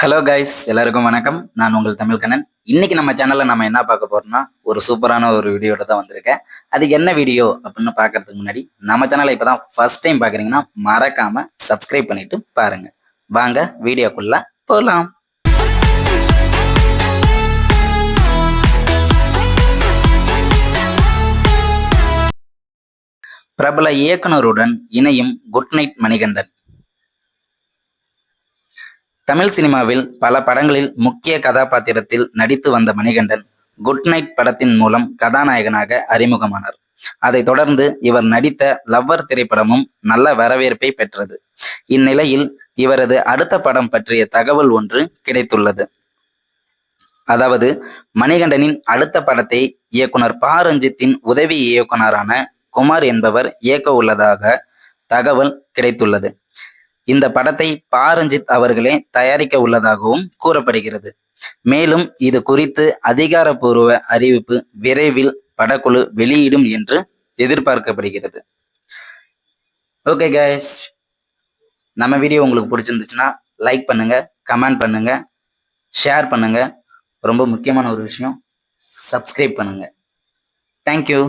Hello guys எல்லாருக்கும் வணக்கம். நான் உங்கள் தமிழ் கண்ணன். இன்னைக்கு நம்ம சேனல்ல நம்ம என்ன பார்க்க போறோம்னா ஒரு சூப்பரான ஒரு வீடியோட தான் வந்திருக்கேன். அது என்ன வீடியோ அப்படின்னு பார்க்கறதுக்கு முன்னாடி நம்ம சேனலை இப்பதான் ஃபர்ஸ்ட் டைம் பார்க்குறீங்கன்னா மறக்காம சப்ஸ்கிரைப் பண்ணிட்டு பாருங்க. வாங்க வீடியோக்குள்ள போகலாம் பிரபல இயக்குனருடன் இணையும் குட் நைட் மணிகண்டன். தமிழ் சினிமாவில் பல படங்களில் முக்கிய கதாபாத்திரத்தில் நடித்து வந்த மணிகண்டன் குட் நைட் படத்தின் மூலம் கதாநாயகனாக அறிமுகமானார். அதைத் தொடர்ந்து இவர் நடித்த லவ்வர் திரைப்படமும் நல்ல வரவேற்பை பெற்றது. இந்நிலையில் இவரது அடுத்த படம் பற்றிய தகவல் ஒன்று கிடைத்துள்ளது. அதாவது மணிகண்டனின் அடுத்த படத்தை இயக்குனர் ப. ரஞ்சித்தின் உதவி இயக்குனரான குமார் என்பவர் இயக்க உள்ளதாக தகவல் கிடைத்துள்ளது. இந்த படத்தை பாரஞ்சித் ரஞ்சித் அவர்களே தயாரிக்க உள்ளதாகவும் கூறப்படுகிறது. மேலும் இது குறித்து அதிகாரப்பூர்வ அறிவிப்பு விரைவில் படக்குழு வெளியிடும் என்று எதிர்பார்க்கப்படுகிறது. ஓகே கைஸ் நம்ம வீடியோ உங்களுக்கு பிடிச்சிருந்துச்சுன்னா லைக் பண்ணுங்க கமெண்ட் பண்ணுங்க ஷேர் பண்ணுங்க. ரொம்ப முக்கியமான ஒரு விஷயம் சப்ஸ்கிரைப் பண்ணுங்க. தேங்க்யூ